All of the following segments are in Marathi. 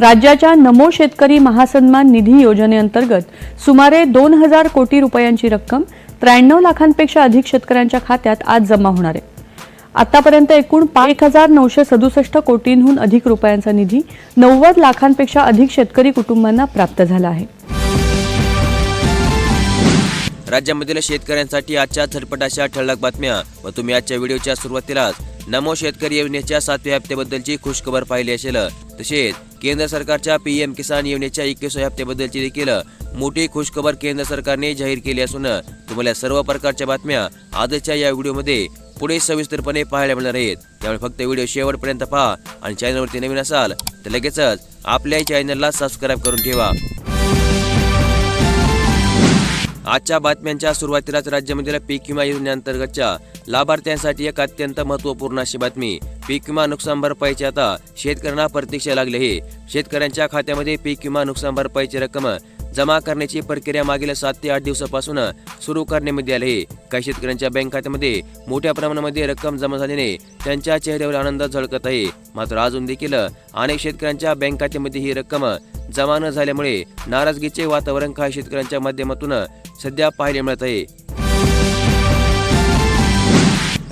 राज्याच्या नमो शेतकरी महासन्मान निधी योजनेअंतर्गत सुमारे दोन हजार कोटी रुपयांची रक्कम त्र्याण्णव लाखांपेक्षा अधिक शेतकऱ्यांच्या खात्यात आज जमा होणार आहे. आतापर्यंत एकूण एक हजार नऊशे सदुसष्ट कोटींहून अधिक रुपयांचा निधी नव्वद लाखांपेक्षा अधिक शेतकरी कुटुंबांना प्राप्त झाला आहे. राज्यामधील शेतकऱ्यांसाठी आजच्या झटपटाच्या ठळक बातम्या व तुम्ही आजच्या व्हिडिओच्या सुरुवातीलाच नमो शेतकरी योजनेच्या सातव्या हप्त्याबद्दलची खुशखबर पाहिली असेल. तसेच केंद्र सरकारच्या पी एम किसान योजनेच्या एकवीसव्या हप्त्याबद्दलची देखील मोठी खुशखबर केंद्र सरकारने जाहीर केली असून तुम्हाला सर्व प्रकारच्या बातम्या आजच्या या व्हिडिओमध्ये पुढे सविस्तरपणे पाहायला मिळणार आहेत. त्यामुळे फक्त व्हिडिओ शेवटपर्यंत पहा आणि चॅनलवरती नवीन असाल तर लगेचच आपल्या चॅनलला सबस्क्राईब करून ठेवा. आजच्या बातम्यांच्या सुरुवातीलाच राज्यामधील पीक विमा योजनेअंतर्गतच्या लाभार्थ्यांसाठी एक अत्यंत महत्त्वपूर्ण अशी बातमी. पीक विमा नुकसान भरपाईची आता शेतकऱ्यांना प्रतीक्षा लागली आहे शेतकऱ्यांच्या खात्यामध्ये पीक विमा नुकसान भरपाईची रक्कम जमा करण्याची प्रक्रिया मागील सात ते आठ दिवसापासून सुरू करण्यामध्ये आली आहे. काही शेतकऱ्यांच्या बँक खात्यामध्ये मोठ्या प्रमाणामध्ये रक्कम जमा झाल्याने त्यांच्या चेहऱ्यावर आनंद झळकत आहे. मात्र अजून देखील अनेक शेतकऱ्यांच्या बँक खात्यामध्ये ही रक्कम जमा न झाल्यामुळे नाराजगीचे वातावरण काही शेतकऱ्यांच्या माध्यमातून सध्या पाहायला मिळत आहे.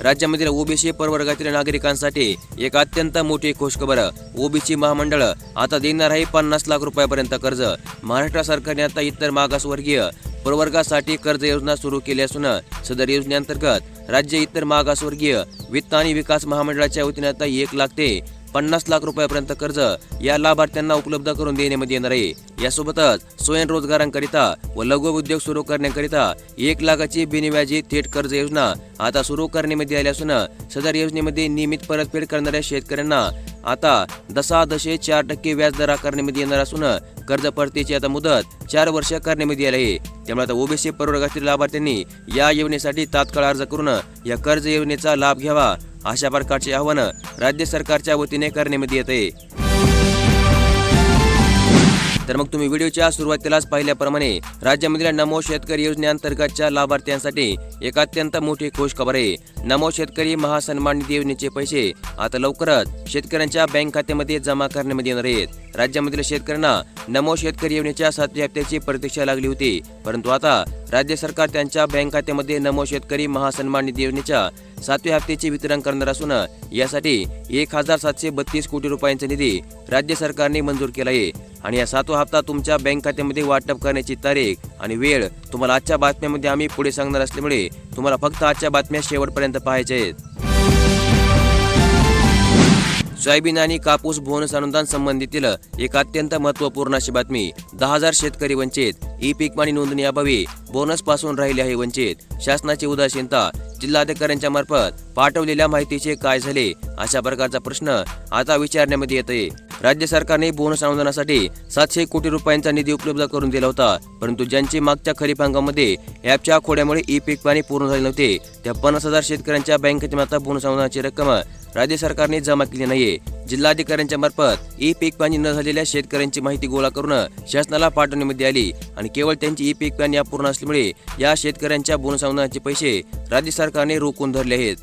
राज्यामधील ओबीसी प्रवर्गातील नागरिकांसाठी एक अत्यंत मोठी खुशखबर. ओबीसी महामंडळ आता देणार आहे पन्नास लाख रुपयापर्यंत कर्ज. महाराष्ट्र सरकारने आता इतर मागासवर्गीय प्रवर्गासाठी कर्ज योजना सुरू केली असून सदर योजनेअंतर्गत राज्य इतर मागासवर्गीय वित्त आणि विकास महामंडळाच्या वतीने आता एक लाख ते पन्नास लाख रुपयापर्यंत कर्ज या लाभार्थ्यांना उपलब्ध करून देण्यामध्ये येणार आहे. यासोबतच स्वयंरोजगारांकरिता व लघु उद्योग सुरू करण्याकरिता एक लाखाची बिनव्याजी थेट कर्ज योजना आता सुरू करण्यामध्ये आली असून सदर योजनेमध्ये नियमित परतफेड करणाऱ्या शेतकऱ्यांना आता दसा दशे चार टक्के व्याज दर आकारण्यामध्ये येणार असून कर्ज परतीची आता मुदत चार वर्ष करण्यामध्ये आली आहे. त्यामुळे आता ओबीसी प्रवर्गातील लाभार्थ्यांनी या योजनेसाठी तात्काळ अर्ज करून या कर्ज योजनेचा लाभ घ्यावा अशा प्रकारचे आव्हानं राज्य सरकारच्या वतीने करण्यामध्ये येते. तर मग तुम्ही व्हिडिओच्या सुरुवातीलाच पाहिल्याप्रमाणे राज्यामधील नमो शेतकरी योजनेअंतर्गतच्या लाभार्थ्यांसाठी एक अत्यंत मोठी खुश खबर आहे. नमो शेतकरी महासन्मान निधी योजनेचे पैसे आता लवकरच शेतकऱ्यांच्या बँक खात्यामध्ये जमा करण्यामध्ये येणार आहेत. राज्यामधील शेतकऱ्यांना नमो शेतकरी योजनेच्या सातव्या हप्त्याची प्रतीक्षा लागली होती. परंतु आता राज्य सरकार त्यांच्या बँक खात्यामध्ये नमो शेतकरी महासन्मान निधी योजनेच्या सातव्या हप्त्याचे वितरण करणार असून यासाठी एक हजार सातशे बत्तीस कोटी रुपयांचा निधी राज्य सरकारने मंजूर केला आहे. आणि या सातवा हप्ता तुमच्या बँक खात्यामध्ये वाटप करण्याची तारीख आणि वेळ तुम्हाला आजच्या बातम्यामध्ये आम्ही पुढे सांगणार असल्यामुळे तुम्हाला फक्त आजच्या बातम्या शेवटपर्यंत पाहायच्या आहेत. सोयाबीन आणि कापूस बोनस अनुदान संबंधीतील एक अत्यंत महत्त्वपूर्ण अशी बातमी. दहा हजार शेतकरी वंचित. ई पीक पाणी नोंदणी अभावी बोनसपासून राहिले आहे वंचित. शासनाची उदासीनता जिल्हाधिकाऱ्यांच्या मार्फत पाठवलेल्या माहितीचे काय झाले अशा प्रकारचा प्रश्न आता विचारण्यामध्ये येतोय. राज्य सरकारने बोनस अनुदानासाठी सातशे कोटी रुपयांचा निधी उपलब्ध करून दिला होता परंतु ज्यांची मागच्या खरीप हंगामामध्ये ॲपच्या खोड्यामुळे ई पीक पाणी पूर्ण झाले नव्हते त्या पन्नास हजार शेतकऱ्यांच्या बँकेच्या माता बोनस अनुदानाची रक्कम राज्य सरकारने जमा केली नाहीये. जिल्हाधिकाऱ्यांच्या मार्फत ई पीक पाणी न झालेल्या शेतकऱ्यांची माहिती गोळा करून शासनाला पाठवण्यामध्ये आली. आणि केवळ त्यांची ई पीक पाणी अपूर्ण असल्यामुळे या शेतकऱ्यांच्या बोनस अनुदानाचे पैसे राज्य सरकारने रोखून धरले आहेत.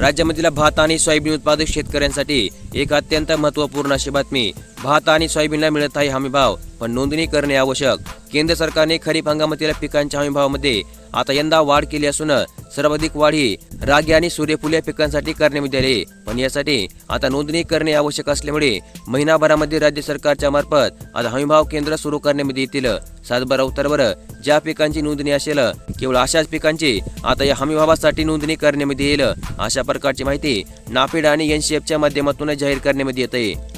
राज्यामधील भात आणि सोयाबीन उत्पादक शेतकऱ्यांसाठी एक अत्यंत महत्त्वपूर्ण अशी बातमी. भात आणि सोयाबीनला मिळत आहे हमीभाव पण नोंदणी करणे आवश्यक. केंद्र सरकारने खरीप हंगामातील पिकांच्या हमीभावामध्ये आता यंदा वाढ केली असून सर्वाधिक वाढ ही रागी आणि सूर्यफूल या पिकांसाठी करण्यामध्ये आली पण यासाठी आता नोंदणी करणे आवश्यक असल्यामुळे महिनाभरामध्ये राज्य सरकारच्या मार्फत आता हमीभाव केंद्र सुरू करण्यामध्ये येतील. सातबारा उत्तरवर ज्या पिकांची नोंदणी असेल केवळ अशाच पिकांची आता या हमीभावासाठी नोंदणी करण्यामध्ये येईल. अशा प्रकारची माहिती नाफेड आणि एनसीएफच्या माध्यमातून जाहीर करण्यामध्ये येत. आहे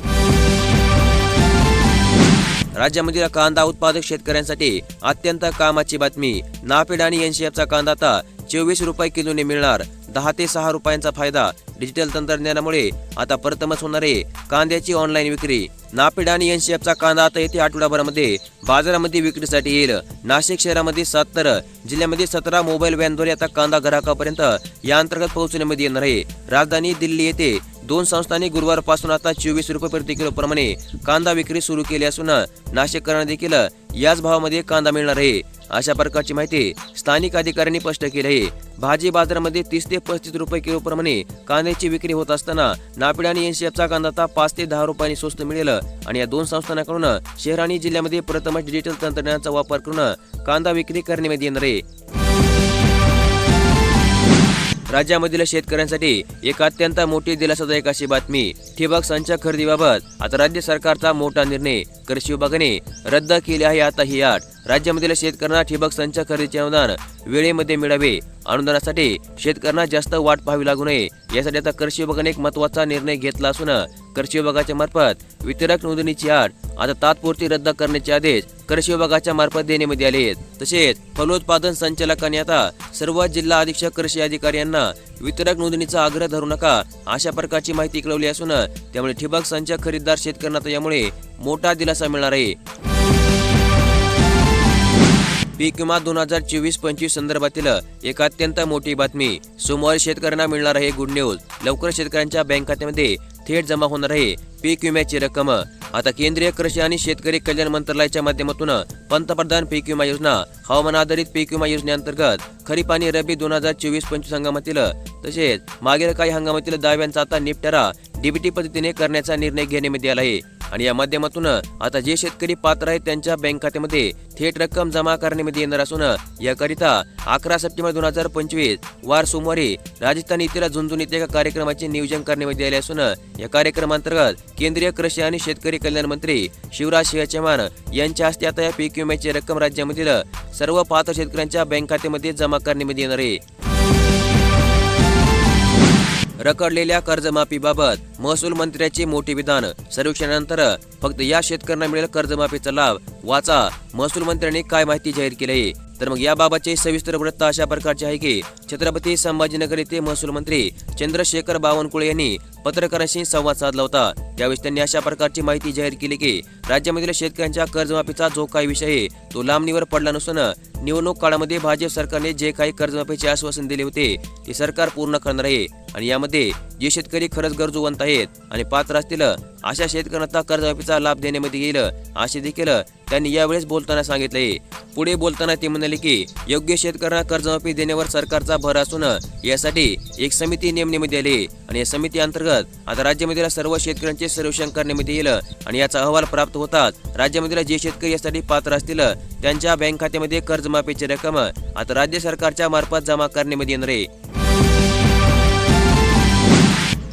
राज्यामधील कांदा उत्पादक शेतकऱ्यांसाठी अत्यंत कामाची बातमी. नाफेड आणि एनसीएफचा कांदा आता चोवीस रुपये किलोने मिळणार. दहा ते सहा रुपयांचा फायदा डिजिटल तंत्रज्ञानामुळे. आता प्रथमच होणार आहे कांद्याची ऑनलाईन विक्री. नाफेड आणि एनसीएफचा कांदा आता येत्या आठवडाभरामध्ये बाजारामध्ये विक्रीसाठी येईल. नाशिक शहरामध्ये सत्तर जिल्ह्यामध्ये सतरा मोबाईल व्हॅनद्वारे आता कांदा ग्राहकापर्यंत या अंतर्गत पोहोचण्यामध्ये येणार आहे. राजधानी दिल्ली येथे दोन संस्थांनी गुरुवारपासून आता चोवीस रुपये प्रति किलो प्रमाणे कांदा विक्री सुरू केली असून नाशिककरांना देखील याच भावामध्ये कांदा मिळणार आहे. अशा प्रकारची माहिती स्थानिक अधिकाऱ्यांनी स्पष्ट केली आहे. भाजी बाजारामध्ये तीस ते पस्तीस रुपये किलो प्रमाणे कांद्याची विक्री होत असताना नापिड आणि एनसीएफचा कांदा आता पाच ते दहा रुपयांनी स्वस्त मिळेल आणि या दोन संस्थांकडून शहर आणि जिल्ह्यामध्ये प्रथमच डिजिटल तंत्रज्ञानाचा वापर करून कांदा विक्री करण्यात येणार आहे. राज्यामधील शेतकऱ्यांसाठी एक अत्यंत मोठी दिलासादायक अशी बातमी ठिबक संच खरेदीबाबत आता राज्य सरकारचा मोठा निर्णय कृषी विभागाने रद्द केले आहे. आता ही आट राज्यामधील शेतकऱ्यांना ठिबक संच खरेदीचे अनुदान वेळेमध्ये मिळावे. अनुदानासाठी शेतकऱ्यांना जास्त वाट पाहावी लागू नये. यासाठी आता कृषी विभागाने एक महत्त्वाचा निर्णय घेतला असून कृषी विभागाच्या मार्फत वितरक नोंदणीची आट आता तात्पुरती रद्द करण्याचे आदेश कृषी विभागाच्या मार्फत देण्यामध्ये आले आहेत. तसेच फलोत्पादन संचालकांनी आता सर्व जिल्हा अधीक्षक कृषी अधिकारी यांना वितरक नोंदणीचा आग्रह धरू नका अशा प्रकारची माहिती कळवली असून त्यामुळे ठिबक संच खरेदीदार शेतकऱ्यांना यामुळे मोठा दिलासा मिळणार आहे. पीक विमा दोन हजार चोवीस पंचवीस संदर्भातील एक अत्यंत मोठी बातमी. सोमवारी शेतकऱ्यांना मिळणार आहे गुड न्यूज लवकर शेतकऱ्यांच्या बँक खात्यामध्ये थेट जमा होणार आहे पीक विम्याची रक्कम. आता केंद्रीय कृषी आणि शेतकरी कल्याण मंत्रालयाच्या माध्यमातून पंतप्रधान पीक विमा योजना हवामान आधारित पीक विमा योजनेअंतर्गत खरीप आणि रब्बी दोन हजार चोवीस पंचवीस हंगामातील तसेच मागील काही हंगामातील दाव्यांचा आता निपटारा डीबीटी पद्धतीने करण्याचा निर्णय घेण्यात आला आहे. आणि या माध्यमातून आता जे शेतकरी पात्र आहेत त्यांच्या बँक खात्यामध्ये थेट रक्कम जमा करण्यामध्ये येणार असून याकरिता अकरा सप्टेंबर दोन हजार पंचवीस वार सोमवारी राजस्थान येथील झुंझुन येथे एका कार्यक्रमाचे नियोजन करण्यामध्ये आले असून या कार्यक्रमांतर्गत केंद्रीय कृषी आणि शेतकरी कल्याण मंत्री शिवराज सिंह चव्हाण यांच्या हस्ते आता या पीक विम्याची रक्कम राज्यामधील सर्व पात्र शेतकऱ्यांच्या बँक खात्यामध्ये जमा करण्यामध्ये येणार आहे. रखडलेल्या कर्जमाफीबाबत महसूल मंत्र्याचे मोठे विधान. सर्वेक्षणानंतर फक्त या शेतकऱ्यांना मिळेल कर्जमाफीचा लाभ. वाचा महसूल मंत्र्यांनी काय माहिती जाहीर केली? आहे तर मग याबाबतचे सविस्तर वृत्त अशा प्रकारचे आहे की छत्रपती संभाजीनगर येथे महसूल मंत्री चंद्रशेखर बावनकुळे यांनी पत्रकारांशी संवाद साधला होता. त्यावेळी त्यांनी अशा प्रकारची माहिती जाहीर केली की राज्यामधील शेतकऱ्यांच्या कर्जमाफीचा जो काही विषय आहे तो लांबणीवर पडला नसून निवडणूक काळामध्ये भाजप सरकारने जे काही कर्जमाफीचे आश्वासन दिले होते ते सरकार पूर्ण करणार आहे. आणि यामध्ये जे शेतकरी खरंच गरजूवंत आहेत आणि पात्र असतील अशा शेतकऱ्यांना कर्जमाफीचा लाभ देण्यामध्ये येईल असे देखील त्यांनी यावेळेस बोलताना सांगितले. पुढे बोलताना ते म्हणाले की योग्य शेतकऱ्यांना कर्जमाफी देण्यावर सरकारचा भर असून यासाठी एक समिती नेमण्यामध्ये आली आणि या समिती अंतर्गत आता राज्यामधील सर्व शेतकऱ्यांचे सर्वेक्षण करण्यामध्ये येईल आणि याचा अहवाल प्राप्त होताच राज्यामधील जे शेतकरी यासाठी पात्र असतील त्यांच्या बँक खात्यामध्ये कर्जमाफीची रक्कम आता राज्य सरकारच्या मार्फत जमा करण्यामध्ये येणार आहे.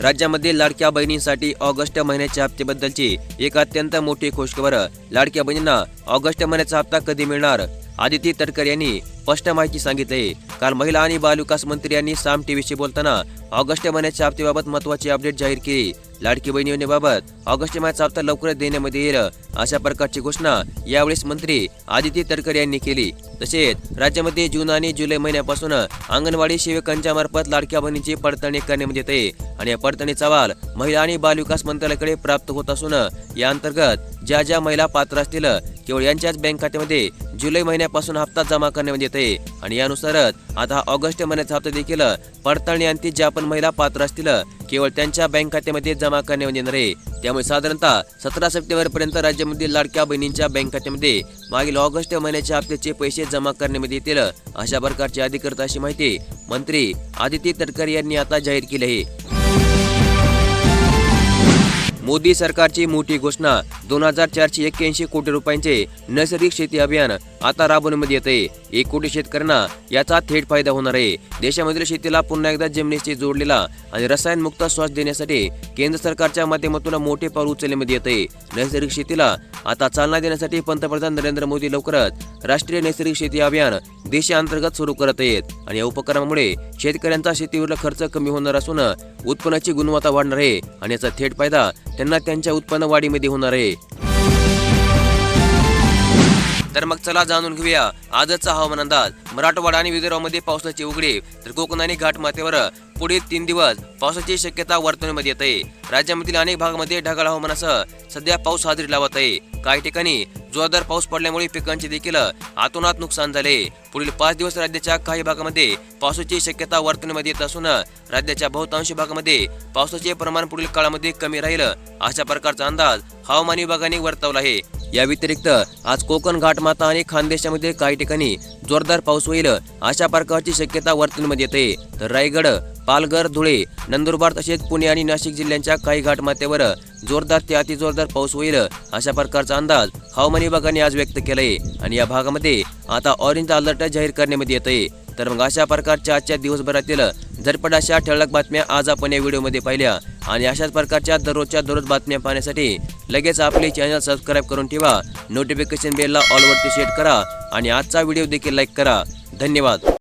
राज्यामध्ये लाडक्या बहिणींसाठी ऑगस्ट महिन्याच्या हप्त्याबद्दलची एक अत्यंत मोठी खुशखबर. लाडक्या बहिणींना ऑगस्ट महिन्याचा हप्ता कधी मिळणार? आदिती तटकर यांनी स्पष्ट माहिती सांगितले. काल महिला आणि बालविकास मंत्री यांनी साम टीव्हीशी बोलताना ऑगस्ट महिन्याच्या हप्त्याबाबत महत्वाची अपडेट जाहीर केली. लाडकी बहिणी योजनेबाबत ऑगस्ट महिन्याचा हप्ता लवकरच देण्यामध्ये येईल अशा प्रकारची घोषणा यावेळेस मंत्री आदिती तटकर यांनी केली. तसेच राज्यामध्ये जून आणि जुलै महिन्यापासून अंगणवाडी सेवकांच्या मार्फत लाडक्या बहिणीची पडताळणी करण्यात येते आणि या पडताळणीचा अहवाल महिला आणि बालविकास मंत्रालयाकडे प्राप्त होत असून या अंतर्गत ज्या ज्या महिला पात्र असतील केवळ यांच्याच बँक खात्यामध्ये जुलै महिन्यापासून हप्ता जमा करण्यात येते आणि यानुसारच आता ऑगस्ट महिन्याचा हप्ता देखील पडताळणी अंती ज्या पण महिला पात्र असतील केवळ त्यांच्या बँक खात्यामध्ये जमा करण्यात म्हणजे येणार आहे त्यामुळे साधारणतः सतरा सप्टेंबर पर्यंत राज्यामधील लाडक्या बहिणींच्या बँक खात्यामध्ये मागील ऑगस्ट महिन्याच्या हप्त्याचे पैसे जमा करण्यामध्ये म्हणजे येतील अशा प्रकारची अधिकृत अशी माहिती मंत्री आदिती तटकरे यांनी आता जाहीर केली आहे. मोदी सरकारची मोठी घोषणा दोन हजार चारशे एक्क्याऐंशी कोटी रुपयांचे नैसर्गिक शेती अभियान आता राबवण्यामध्ये येते. एक कोटी शेतकऱ्यांना याचा थेट फायदा होणार आहे. देशामधील शेतीला पुन्हा एकदा जमिनीशी जोडलेला आणि रसायनमुक्त श्वास देण्यासाठी केंद्र सरकारच्या माध्यमातून मोठे पाऊल उचलण्यामध्ये येते. नैसर्गिक शेतीला आता चालना देण्यासाठी पंतप्रधान नरेंद्र मोदी लवकरच राष्ट्रीय नैसर्गिक शेती अभियान देशांतर्गत सुरू करत आहेत आणि या उपक्रमामुळे शेतकऱ्यांचा शेतीवरील खर्च कमी होणार असून उत्पन्नाची गुणवत्ता वाढणार आहे आणि याचा थेट फायदा त्यांना त्यांच्या उत्पन्न वाढीमध्ये होणार आहे. तर मग चला जाणून घेऊया आजचा हवामान अंदाज. मराठवाडा आणि विदर्भामध्ये पावसाची उघडे तर कोकण आणि घाट माथ्यावर पुढील तीन दिवस पावसाची शक्यता वर्तवण्यामध्ये येत आहे. राज्यामधील अनेक भागामध्ये ढगाळ हवामानासह सध्या पाऊस हजेरी लावत आहे. काही ठिकाणी जोरदार पाऊस पडल्यामुळे पिकांचे देखील आतोनात नुकसान झाले. पुढील पाच दिवस राज्याच्या काही भागामध्ये पावसाची शक्यता वर्तवण्यामध्ये येत असून राज्याच्या बहुतांश भागामध्ये पावसाचे प्रमाण पुढील काळामध्ये कमी राहील अशा प्रकारचा अंदाज हवामान विभागाने वर्तवला आहे. या व्यतिरिक्त आज कोकण घाटमाता आणि खानदेशामध्ये काही ठिकाणी जोरदार पाऊस होईल अशा प्रकारची शक्यता वर्तनमध्ये येते. तर रायगड पालघर धुळे नंदुरबार तसेच पुणे आणि नाशिक जिल्ह्यांच्या काही घाटमाथ्यावर जोरदार ते अतिजोरदार पाऊस होईल अशा प्रकारचा अंदाज हवामान विभागाने आज व्यक्त केलाय. आणि या भागामध्ये आता ऑरेंज अलर्ट जाहीर करण्यामध्ये येतंय. तर मग अशा प्रकारच्या आजच्या दिवसभरातील झटपट अशा ठळक बातम्या आज आपण या व्हिडिओमध्ये पाहिल्या. आणि अशाच प्रकारच्या दररोजच्या दररोज बातम्या पाहण्यासाठी लगेच आपले चॅनल सबस्क्राईब करून ठेवा. नोटिफिकेशन बेलला ऑलवरती सेट करा. आणि आजचा व्हिडिओ देखील लाईक करा. धन्यवाद.